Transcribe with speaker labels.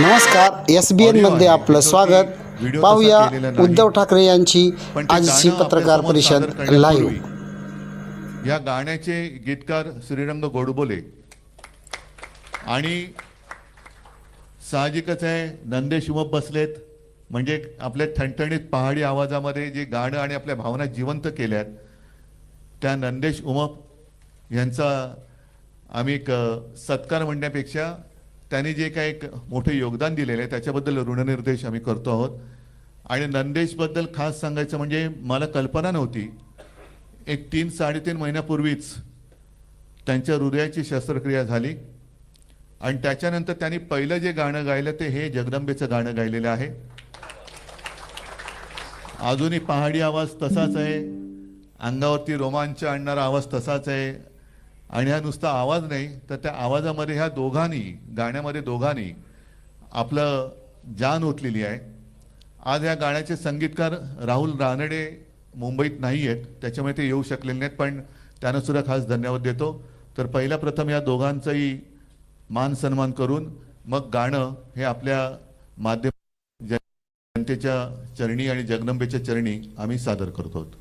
Speaker 1: नमस्कार एस बी एनमध्ये आपलं स्वागत. पाहूया. उद्धव ठाकरे यांची आजची पत्रकार परिषद लाईव्ह
Speaker 2: या गाण्याचे गीतकार श्रीरंग गोडबोले आणि साहजिकच आहे नंदेश उमप बसलेत. म्हणजे आपल्या ठणठणीत पहाडी आवाजामध्ये जे गाणं आणि आपल्या भावना जिवंत केल्यात त्या नंदेश उमप यांचा आम्ही एक सत्कार म्हणण्यापेक्षा त्यांनी जे काही एक मोठे योगदान दिलेलं आहे त्याच्याबद्दल ऋणनिर्देश आम्ही करतो आहोत. आणि नंदेशबद्दल खास सांगायचं म्हणजे मला कल्पना नव्हती. एक तीन साडेतीन महिन्यापूर्वीच त्यांच्या हृदयाची शस्त्रक्रिया झाली. आणि त्याच्यानंतर त्यांनी पहिलं जे गाणं गायलं ते हे जगदंबेचं गाणं गायलेलं आहे. अजूनही पहाडी आवाज तसाच आहे. अंगावरती रोमांच आणणारा आवाज तसाच आहे. आणि हा नुसता आवाज नाही तर त्या आवाजामध्ये ह्या दोघांनी गाण्यामध्ये दोघांनी आपलं जान ओतलेली आहे. आज या गाण्याचे संगीतकार राहुल रानडे मुंबईत नाही आहेत त्याच्यामुळे ते येऊ शकलेले नाहीत पण त्यांना सुद्धा खास धन्यवाद देतो. तर पहिल्या प्रथम या दोघांचाही मान सन्मान करून मग गाणं हे आपल्या माध्यम जनतेच्या चरणी आणि जगदंबेच्या चरणी आम्ही सादर करतो आहोत.